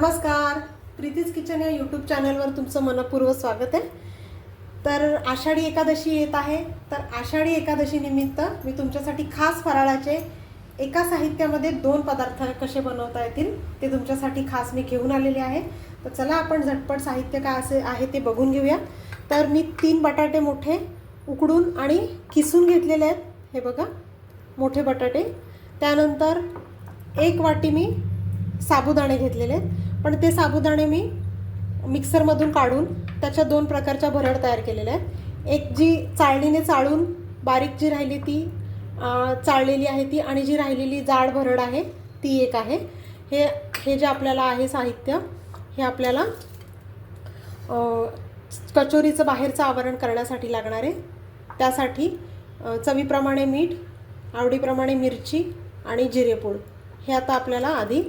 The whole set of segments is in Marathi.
नमस्कार. प्रीतीज किचन या यूट्यूब चॅनलवर तुमचं मनपूर्वक स्वागत आहे. तर आषाढी एकादशी येत आहे. तर आषाढी एकादशीनिमित्त मी तुमच्यासाठी खास फराळाचे एका साहित्यामध्ये दोन पदार्थ कसे बनवता येतील ते तुमच्यासाठी खास मी घेऊन आलेले आहे. तर चला आपण झटपट साहित्य काय असे आहे ते बघून घेऊया. तर मी तीन बटाटे मोठे उकडून आणि किसून घेतलेले आहेत. हे बघा मोठे बटाटे. त्यानंतर एक वाटी मी साबुदाणे घेतलेले आहेत. पण ते साबुदाणे मी मिक्सरमधून काढून त्याच्या दोन प्रकारच्या भरड तयार केलेल्या आहेत. एक जी चाळणीने चाळून बारीक जी राहिली ती चाळलेली आहे ती आणि जी राहिलेली जाड भरड आहे ती एक आहे. हे हे जे आपल्याला आहे साहित्य हे आपल्याला कचोरीचं बाहेरचं आवरण करण्यासाठी लागणार आहे. त्यासाठी चवीप्रमाणे मीठ आवडीप्रमाणे मिरची आणि जिरेपूड. हे आता आपल्याला आधी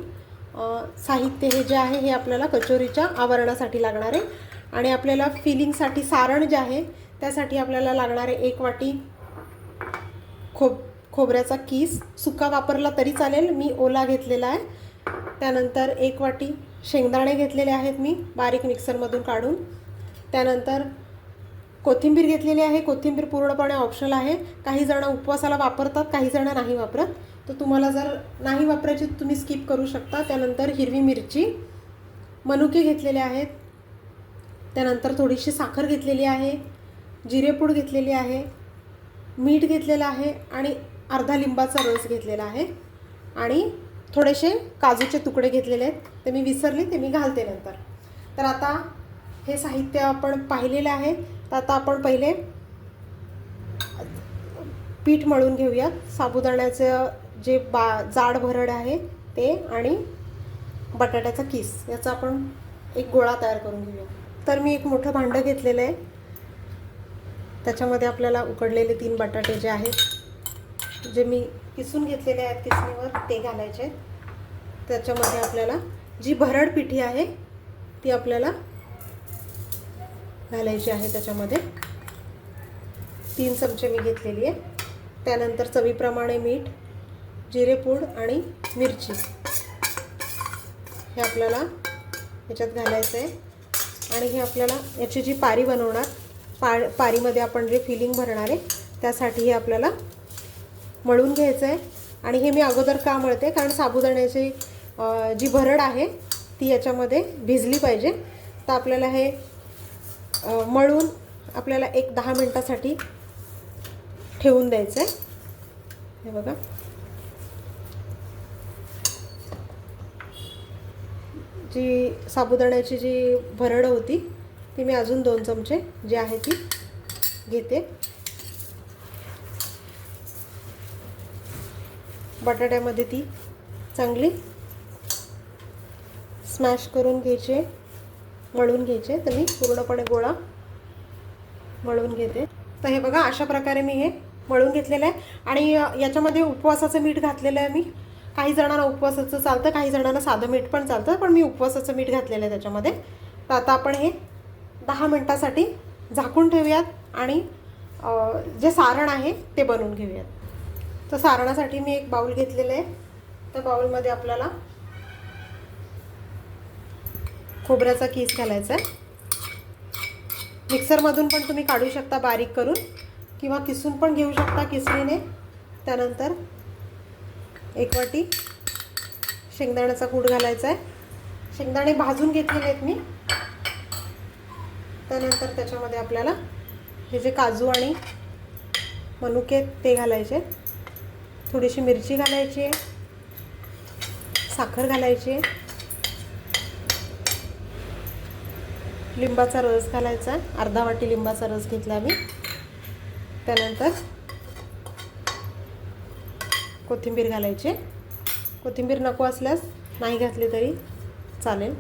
साहित्य हे जे आहे हे आपल्याला कचोरीच्या आवरणासाठी लागणार आहे आणि आपल्याला फिलिंगसाठी सारण जे आहे त्यासाठी आपल्याला लागणार आहे एक वाटी खोब खोबऱ्याचा किस. सुका वापरला तरी चालेल मी ओला घेतलेला आहे. त्यानंतर एक वाटी शेंगदाणे घेतलेले आहेत मी बारीक मिक्सरमधून काढून. त्यानंतर कोथिंबीर घेतलेली आहे. कोथिंबीर पूर्णपणे ऑप्शनल आहे. काही जण उपवासाला वापरतात काही जण नाही वापरत. तर तुम्हाला जर नाही वापरायची तुम्ही स्किप करू शकता. त्यानंतर हिरवी मिरची. मनुके घेतलेले आहेत. त्यानंतर थोडीशी साखर घेतलेली आहे. जिरेपूड घेतलेली आहे. मीठ घेतलेलं आहे आणि अर्धा लिंबाचा रस घेतलेला आहे. आणि थोडेसे काजूचे तुकडे घेतलेले आहेत. ते मी विसरले ते मी घालते नंतर. तर आता हे साहित्य आपण पाहिलेलं आहे. तर आता आपण पहिले पीठ मळून घेऊयात. साबुदाण्याचं जे बा जाड भरड आहे ते आणि बटाट्याचा किस याचा आपण एक गोळा तयार करून घेऊया. तर मी एक मोठं भांडं घेतलेलं आहे. त्याच्यामध्ये आपल्याला उकडलेले तीन बटाटे जे आहेत जे मी किसून घेतलेले आहेत किसणीवर ते घालायचे त्याच्यामध्ये आपल्याला जी भरड पिठी आहे ती आपल्याला घालायची आहे त्याच्यामध्ये. तीन चमचे मी घेतलेली आहे. त्यानंतर चवीप्रमाणे मीठ जिरेपूड आणि मिरची. हे आपल्याला ह्याच्यात घालायचं आहे. आणि हे आपल्याला याची जी पारी बनवणार पा पारीमध्ये आपण जे फिलिंग भरणार आहे त्यासाठी हे आपल्याला मळून घ्यायचं आहे. आणि हे मी अगोदर का मळते? कारण साबुदाण्याची जी भरड आहे ती याच्यामध्ये भिजली पाहिजे. तर आपल्याला हे मळून आपल्याला एक दहा मिनटासाठी ठेवून द्यायचं आहे हे बघा. जी साबुदाण्याची जी भरड होती ती मी अजून दोन चमचे जी आहे ती घेते. बटाट्यामध्ये ती चांगली स्मॅश करून घ्यायचे मळून घ्यायचे. तर मी पूर्णपणे गोळा वळून घेते. तर हे बघा अशा प्रकारे मी हे मळून घेतलेलं आहे. आणि याच्यामध्ये उपवासाचं मीठ घातलेलं आहे मी. काही जणांना उपवासाचं चालतं काही जणांना साधं मीठ पण चालतं पण मी उपवासाचं मीठ घातलेलं आहे त्याच्यामध्ये. तर आता आपण हे दहा मिनटासाठी झाकून ठेवूयात आणि जे सारण आहे ते बनवून घेऊयात. तर सारणासाठी मी एक बाऊल घेतलेलं आहे. त्या बाऊलमध्ये आपल्याला खोबऱ्याचा किस घालायचा आहे. मिक्सरमधून पण तुम्ही काढू शकता बारीक करून किंवा किसून पण घेऊ शकता किसणीने त्यानंतर एक वाटी शेंगदाण्याचा कूट घालायचा आहे. शेंगदाणे भाजून घेतलेले आहेत मी. त्यानंतर त्याच्यामध्ये आपल्याला हे जे काजू आणि मनुके आहेत ते घालायचे थोडीशी मिरची घालायची आहे. साखर घालायची आहे. लिंबाचा रस घालायचा. अर्धा वाटी लिंबाचा रस घेतला मी त्यानंतर कोथिंबीर घालायची. कोथिंबीर नको असल्यास नाही घातली तरी चालेल.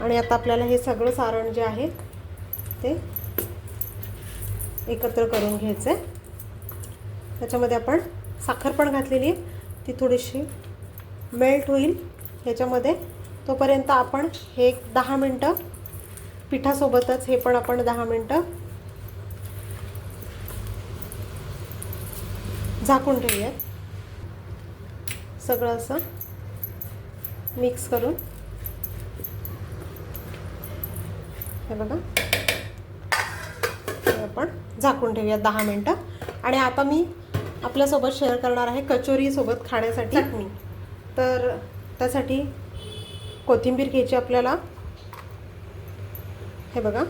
आणि आता आपल्याला हे सगळं सारण जे आहे ते एकत्र करून घ्यायचं आहे त्याच्यामध्ये आपण साखर पण घातलेली आहे. ती थोडीशी मेल्ट होईल. ह्याच्यामध्ये तोपर्यंत आपण हे एक दहा मिनटं पिठासोबतच हे पण आपण दहा मिनटं झाकून ठेवूयात. सगळं असं मिक्स करून. हे बघा. हे आपण झाकून ठेवूया दहा मिनटं. आणि आता मी आपल्यासोबत शेअर करणार आहे कचोरी सोबत खाण्यासाठी. चटणी. तर त्यासाठी कोथिंबीर घ्यायची आपल्याला. हे बघा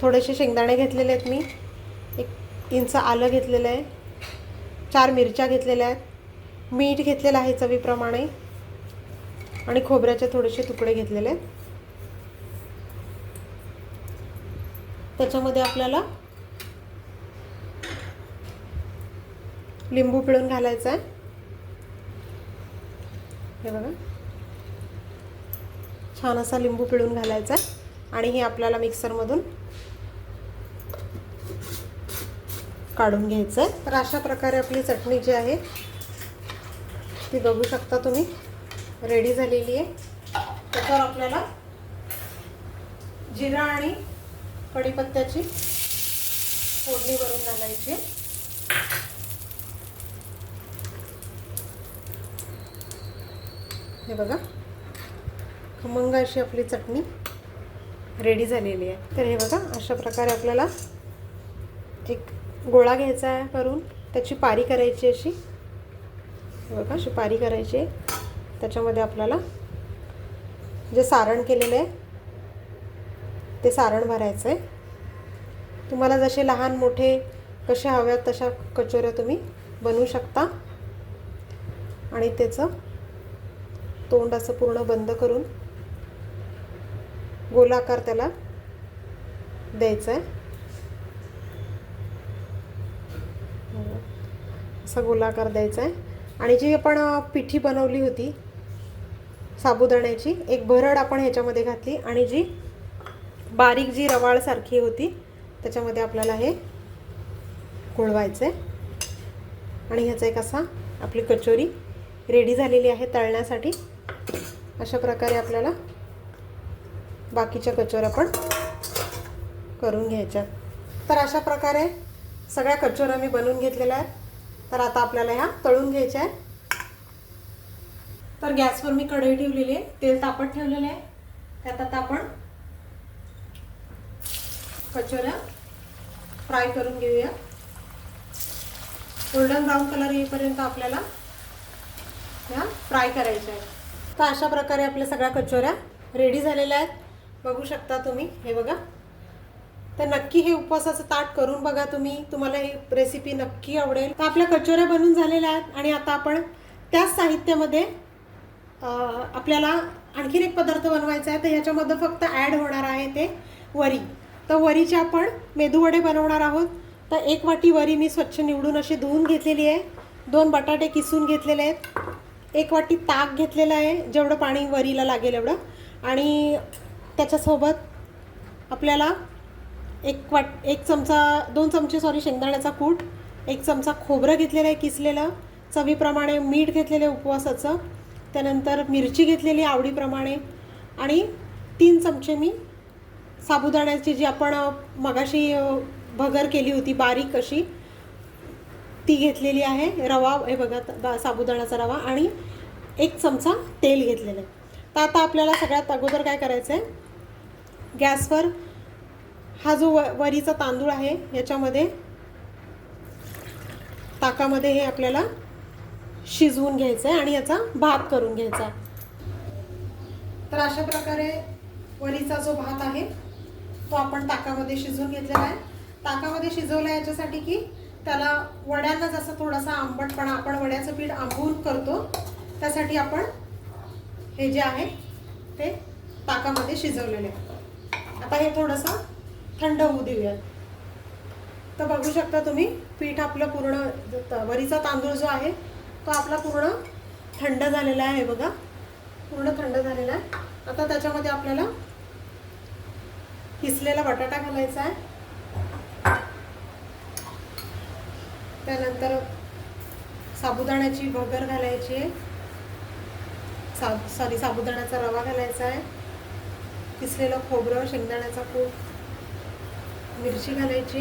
थोडेसे शेंगदाणे घेतलेले आहेत मी. एक इंच आलं घेतलेलं आहे. चार मिरच्या घेतलेल्या आहेत. मीठ घेतलेलं आहे चवीप्रमाणे. आणि खोबऱ्याचे थोडेसे तुकडे घेतलेले आहेत. त्याच्यामध्ये आपल्याला लिंबू पिळून घालायचं आहे. हे बघा. छान असा लिंबू पिळून घालायचा आणि हे आपल्याला मिक्सरमधून काढून घ्यायचं आहे तर अशा प्रकारे आपली चटणी जी आहे ती बघू शकता तुम्ही. रेडी झालेली आहे. त्याच्यावर आपल्याला जिरा आणि कढीपत्त्याची फोडणी भरून घालायची हे बघा. खमंग अशी आपली चटणी रेडी झालेली आहे. तर हे बघा अशा प्रकारे आपल्याला एक गोळा घ्यायचा आहे करून त्याची पारी करायची अशी. बघा अशी पारी करायची आहे. त्याच्यामध्ये आपल्याला जे सारण केलेलं आहे ते सारण भरायचं आहे. तुम्हाला जसे लहान मोठे कसे हव्यात तशा कचोऱ्या तुम्ही बनवू शकता. आणि त्याचं तोंड असं पूर्ण बंद करून गोलाकार त्याला द्यायचा आहे असा गोलाकार द्यायचा आहे आणि जी आपण पिठी बनवली होती साबुदाण्याची एक भरड आपण ह्याच्यामध्ये घातली आणि जी बारीक जी रवाळसारखी होती त्याच्यामध्ये आपल्याला हे घोळवायचं आहे आणि ह्याचा एक असा आपली कचोरी रेडी झालेली आहे तळण्यासाठी. अशा प्रकारे आपल्याला बाकीच्या कचोऱ्या पण करून घ्यायच्या. तर अशा प्रकारे सगळ्या कचोऱ्या मी बनवून घेतलेल्या आहेत. तर आता आपल्याला ह्या तळून घ्यायच्या आहेत. तर गॅसवर मी कढई ठेवलेली आहे. तेल तापत ठेवलेले आहे. त्यात आता आपण कचोऱ्या फ्राय करून घेऊया. गोल्डन ब्राऊन कलर येईपर्यंत आपल्याला ह्या फ्राय करायच्या आहेत. तर अशा प्रकारे आपल्या सगळ्या कचोऱ्या रेडी झालेल्या आहेत. बघू शकता तुम्ही हे बघा. तर नक्की हे उपवासाचं ताट करून बघा तुम्ही. तुम्हाला ही रेसिपी नक्की आवडेल. तर आपल्या कचोऱ्या बनवून झालेल्या आहेत आणि आता आपण त्याच साहित्यामध्ये आपल्याला आणखीन एक पदार्थ बनवायचा आहे. तर ह्याच्यामध्ये फक्त ॲड होणार आहे ते वरी. तर वरीचे आपण मेदूवडे बनवणार आहोत. तर एक वाटी वरी मी स्वच्छ निवडून अशी धुवून घेतलेली आहे. दोन बटाटे किसून घेतलेले आहेत. एक वाटी ताक घेतलेलं आहे जेवढं पाणी वरीला लागेल एवढं. आणि त्याच्यासोबत आपल्याला एक वाट एक चमचा दोन चमचे सॉरी शेंगदाण्याचा कूट एक चमचा खोबरं घेतलेलं आहे किसलेलं चवीप्रमाणे मीठ घेतलेलं आहे उपवासाचं त्यानंतर मिरची घेतलेली आवडीप्रमाणे आणि तीन चमचे मी साबुदाण्याची जी आपण मगाशी भगर केली होती बारीक अशी ती घेतलेली आहे रवा हे बघा बा- साबुदाण्याचा रवा आणि एक चमचा तेल घेतलेलं आहे. तर आता आपल्याला सगळ्यात अगोदर काय करायचं आहे गॅसवर हा जो व वरीचा तांदूळ आहे याच्यामध्ये ताकामध्ये हे आपल्याला शिजवून घ्यायचं आहे आणि याचा भात करून घ्यायचा आहे. तर अशा प्रकारे वरीचा जो भात आहे तो आपण ताकामध्ये शिजवून घेतलेला आहे. ताकामध्ये शिजवला याच्यासाठी की त्याला वड्यांना जसं थोडासा आंबटपणा आपण वड्याचं पीठ आंबून करतो त्यासाठी आपण हे जे आहे ते ताकामध्ये शिजवलेले. आहे आता हे थोडंसं थंड होऊ देऊयात. तर बघू शकता तुम्ही पीठ आपलं पूर्ण वरीचा तांदूळ जो आहे तो आपला पूर्ण थंड झालेला आहे बघा. पूर्ण थंड झालेला आहे. आता त्याच्यामध्ये आपल्याला किसलेला बटाटा घालायचा आहे. त्यानंतर साबुदाण्याची भगर घालायची आहे. सा सॉरी साबुदाण्याचा रवा घालायचा आहे. किसलेलं खोबरं शेंगदाण्याचा कूट मिरची घालायची.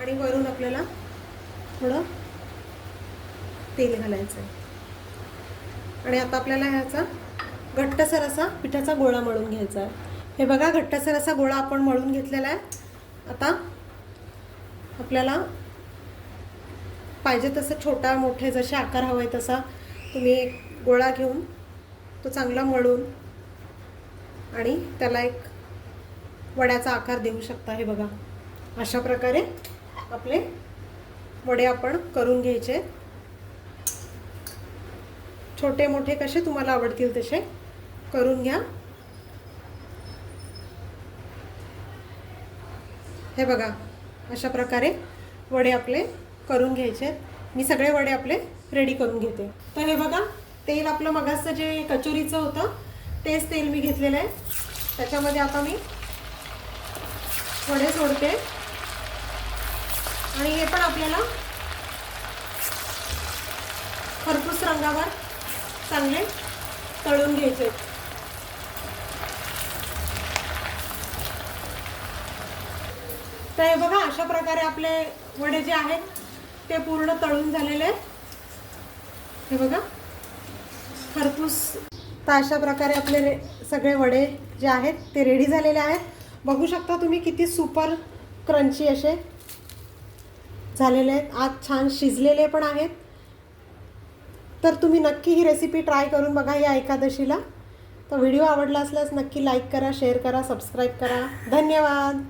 आणि वरून आपल्याला थोडं तेल घालायचं आहे आणि आता आपल्याला ह्याचा घट्टसर असा पिठाचा गोळा मळून घ्यायचा आहे हे बघा घट्टसर असा गोळा आपण मळून घेतलेला आहे. आता आपल्याला पाहिजे तसं छोटा मोठे जसे आकार हवे तसा तुम्ही एक गोळा घेऊन तो चांगला मळून आणि त्याला एक वड्याचा आकार देऊ शकता. हे बघा. अशा प्रकारे आपले वडे आपण करून घ्यायचे. छोटे मोठे कसे तुम्हाला आवडतील तसे करून घ्या. हे बघा. अशा प्रकारे वडे आपले करून घ्यायचे. मी सगळे वडे आपले रेडी करून घेते. तर हे बघा तेल आपलं मगाचं जे कचोरीचं होतं तेच तेल मी घेतलेलं आहे. त्याच्यामध्ये आता मी वडे सोडते. आणि हे पण आपल्याला खरपूस रंगावर चांगले तळून घ्यायचे तर हे बघा अशा प्रकारे आपले वडे जे आहेत ते पूर्ण तळून झालेले आहेत. हे बघा खरपूस तर अशा प्रकारे आपले रे सगळे वडे जे आहेत ते रेडी झालेले आहेत. बघू शकता तुम्ही किती सुपर क्रंची असे झालेले आहेत. आज छान शिजलेले पण आहेत. तर तुम्ही नक्की ही रेसिपी ट्राय करून बघा या एकादशीला. तर व्हिडिओ आवडला असल्यास नक्की लाईक करा शेअर करा सबस्क्राईब करा. धन्यवाद!